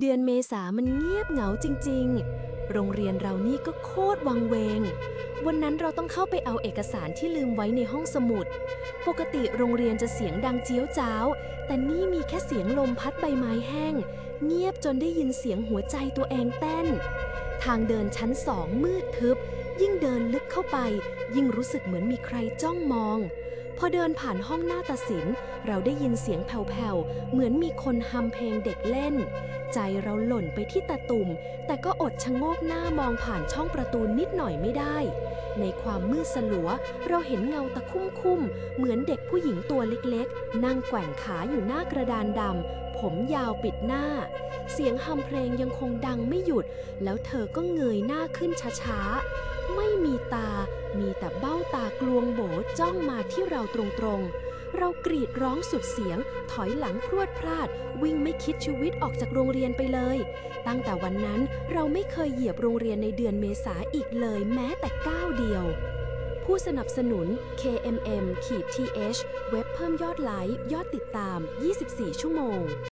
เดือนเมษามันเงียบเหงาจริง ๆ โรงเรียนเรานี่ก็โคตรวังเวง วันนั้นเราต้องเข้าไปเอาเอกสารที่ลืมไว้ในห้องสมุด ปกติโรงเรียนจะเสียงดังเจี๊ยวจ้าว แต่นี่มีแค่เสียงลมพัดใบไม้แห้ง เงียบจนได้ยินเสียงหัวใจตัวเองเต้น ทางเดินชั้นสองมืดทึบ ยิ่งเดินลึกเข้าไป ยิ่งรู้สึกเหมือนมีใครจ้องมอง พอเดินผ่านห้องหน้าตัดสิน เราได้ยินเสียงแผ่วๆ เหมือนมีคนฮัมเพลงเด็กเล่น ใจเราหล่นไปที่ตาตุ่ม แต่ก็อดชะโงกหน้ามองผ่านช่องประตูนิดหน่อยไม่ได้ ในความมืดสลัว เราเห็นเงาตะคุ่มคุ่มๆเหมือนเด็กผู้หญิงตัวเล็กๆ นั่งแกว่งขาอยู่หน้ากระดานดำ ผมยาวปิดหน้า เสียงฮัมเพลงยังคงดังไม่หยุด แล้วเธอก็เงยหน้าขึ้นช้าๆ ไม่มีตา มีแต่เบ้าตากลวงโบจ้องมาที่เราตรงๆ เรากรีดร้องสุดเสียง ถอยหลังพรวดพลาด วิ่งไม่คิดชีวิตออกจากโรงเรียนไปเลย ตั้งแต่วันนั้นเราไม่เคยเหยียบโรงเรียนในเดือนเมษาอีกเลยแม้แต่ก้าวเดียวผู้สนับสนุน KMM ขีด th เว็บเพิ่มยอดไลค์ ยอดติดตาม 24 ชั่วโมง